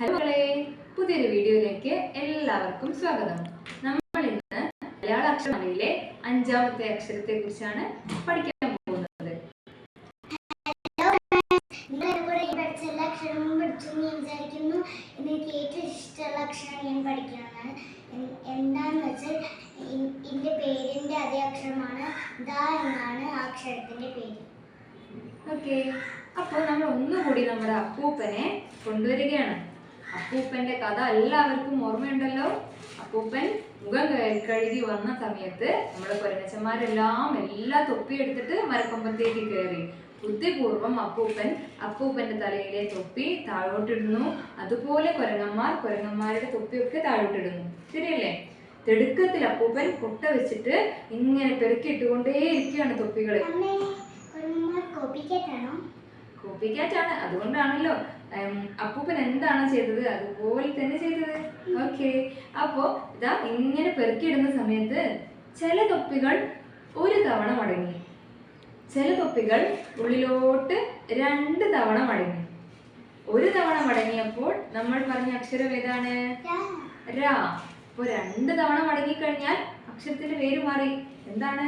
Hello മക്കളെ പുതിയൊരു വീഡിയോയിലേക്ക് എല്ലാവർക്കും സ്വാഗതം. നമ്മൾ ഇന്ന് മലയാള അക്ഷരമാലയിലെ അഞ്ചാമത്തെ അക്ഷരത്തെ കുറിച്ചാണ് പഠിക്കാൻ പോകുന്നത്. അപ്പോ എനിക്ക് ഏറ്റവും ഇഷ്ടമുള്ള അക്ഷരം ഞാൻ വെച്ചാൽ അതേ അക്ഷരമാണ്. ദ എന്നാണ് ആ പേര്. ഓക്കെ. അപ്പോൾ നമ്മൾ ഒന്നുകൂടി നമ്മുടെ അപ്പൂപ്പനെ കൊണ്ടുവരികയാണ്. അപ്പൂപ്പന്റെ കഥ എല്ലാവർക്കും ഓർമ്മയുണ്ടല്ലോ? അപ്പൂപ്പൻ മുഖം കഴു- കഴുകി വന്ന സമയത്ത് നമ്മുടെ കൊരങ്ങച്ചന്മാരെല്ലാം എല്ലാ തൊപ്പി എടുത്തിട്ട് മരക്കൊമ്പത്തേക്ക് കയറി. ബുദ്ധിപൂർവം അപ്പൂപ്പൻ അപ്പൂപ്പന്റെ തലയിലെ തൊപ്പി താഴോട്ടിടുന്നു. അതുപോലെ കൊരങ്ങന്മാർ കൊരങ്ങന്മാരുടെ തൊപ്പിയൊക്കെ താഴോട്ടിടുന്നു. ശരിയല്ലേ? തിടുക്കത്തിൽ അപ്പൂപ്പൻ കൊട്ട വെച്ചിട്ട് ഇങ്ങനെ പെരുക്കിട്ടുകൊണ്ടേ ഇരിക്കുകയാണ് കുറുമാർ കോപ്പിക്കേറ്റാണോ അതുകൊണ്ടാണല്ലോ അപ്പൂപ്പൻ എന്താണ് ചെയ്തത് അതുപോലെ തന്നെ ചെയ്തത്. ഓക്കെ. അപ്പോ ഇതാ ഇങ്ങനെ പെറുക്കിയിടുന്ന സമയത്ത് ചില തൊപ്പികൾ ഒരു തവണ മടങ്ങി. ചില തൊപ്പികൾ ഉള്ളിലോട്ട് രണ്ട് തവണ മടങ്ങി. ഒരു തവണ മടങ്ങിയപ്പോൾ നമ്മൾ പറഞ്ഞ അക്ഷരം ഏതാണ്? രാ. അപ്പൊ രണ്ട് തവണ മടങ്ങിക്കഴിഞ്ഞാൽ അക്ഷരത്തിന്റെ പേര് മാറി. എന്താണ്?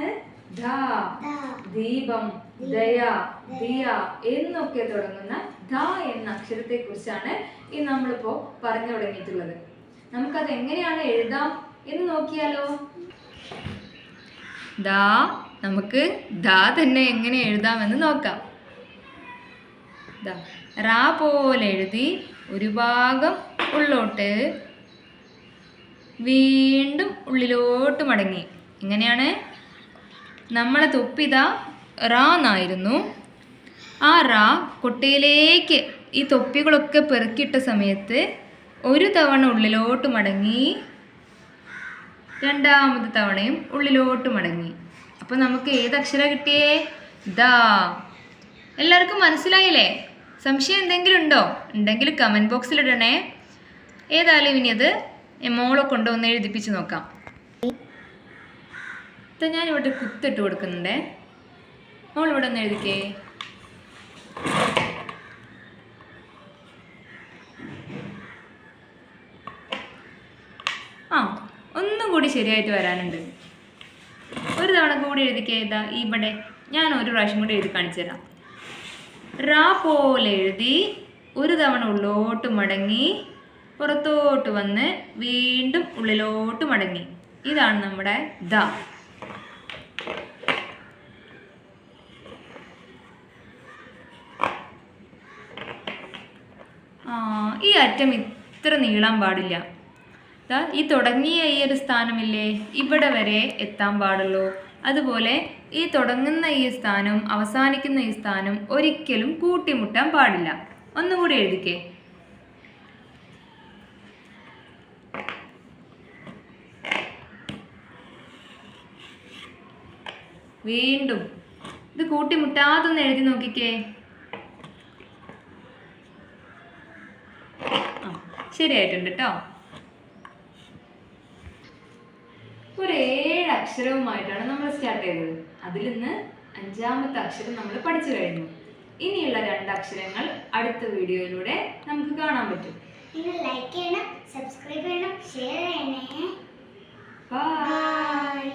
ദീപം ദയ. ദിയ എന്നൊക്കെ തുടങ്ങുന്ന ധ എന്ന അക്ഷരത്തെ കുറിച്ചാണ് ഈ നമ്മളിപ്പോ പറഞ്ഞു തുടങ്ങിയിട്ടുള്ളത്. നമുക്കത് എങ്ങനെയാണ് എഴുതാം എന്ന് നോക്കിയാലോ? ദാ നമുക്ക് ദാ തന്നെ എങ്ങനെ എഴുതാമെന്ന് നോക്കാം. റാ പോലെ എഴുതി ഒരു ഭാഗം ഉള്ളോട്ട് വീണ്ടും ഉള്ളിലോട്ട് മടങ്ങി. ഇങ്ങനെയാണ് നമ്മളെ തൊപ്പിത റാ എന്നായിരുന്നു ആ റാ കൊട്ടയിലേക്ക് ഈ തൊപ്പികളൊക്കെ പെറുക്കിയിട്ട സമയത്ത് ഒരു തവണ ഉള്ളിലോട്ട് മടങ്ങി രണ്ടാമത് തവണയും ഉള്ളിലോട്ട് മടങ്ങി. അപ്പോൾ നമുക്ക് ഏത് അക്ഷരം കിട്ടിയേ? ദാ. എല്ലാവർക്കും മനസ്സിലായില്ലേ? സംശയം എന്തെങ്കിലും ഉണ്ടോ? ഉണ്ടെങ്കിൽ കമന്റ് ബോക്സിൽ ഇടണേ. ഏതായാലും ഇനി അത് മോളെ കൊണ്ടുവന്ന് എഴുതിപ്പിച്ച് നോക്കാം. ഞാൻ ഇവിടെ കുത്തിട്ട് കൊടുക്കുന്നുണ്ടേ. മോൾ ഇവിടെ ഒന്ന് എഴുതിക്കേ. ആ ഒന്നും കൂടി ശരിയായിട്ട് വരാനുണ്ട്. ഒരു തവണ കൂടി എഴുതിക്കേ ഇതാ ഇവിടെ. ഞാൻ ഒരു പ്രാവശ്യം കൂടി എഴുതി കാണിച്ചു തരാം. റാ പോലെ എഴുതി ഒരു തവണ ഉള്ളോട്ട് മടങ്ങി പുറത്തോട്ട് വന്ന് വീണ്ടും ഉള്ളിലോട്ട് മടങ്ങി. ഇതാണ് നമ്മുടെ ദ. ഈ അറ്റം ഇത്ര നീളാൻ പാടില്ല. ഈ തുടങ്ങിയ ഈ ഒരു സ്ഥാനമില്ലേ? ഇവിടെ വരെ എത്താൻ പാടുള്ളൂ. അതുപോലെ ഈ തുടങ്ങുന്ന ഈ സ്ഥാനം അവസാനിക്കുന്ന ഈ സ്ഥാനം ഒരിക്കലും കൂട്ടിമുട്ടാൻ പാടില്ല. ഒന്നുകൂടി എഴുതിക്കേ. വീണ്ടും. ഇത് കൂട്ടിമുട്ടാതൊന്ന് എഴുതി നോക്കിക്കേ. ശരിയായിട്ടുണ്ട് കേട്ടോ ഒരു ഏഴ് അക്ഷരവുമായിട്ടാണ് നമ്മൾ സ്റ്റാർട്ട് ചെയ്തത്. അതിൽ നിന്ന് അഞ്ചാമത്തെ അക്ഷരം നമ്മൾ പഠിച്ചു കഴിഞ്ഞു. ഇനിയുള്ള രണ്ട് അക്ഷരങ്ങൾ അടുത്ത വീഡിയോയിലൂടെ നമുക്ക് കാണാൻ പറ്റും. നിങ്ങൾ ലൈക്ക് ചെയ്യണം സബ്സ്ക്രൈബ് ചെയ്യണം ഷെയർ ചെയ്യണേ. Bye bye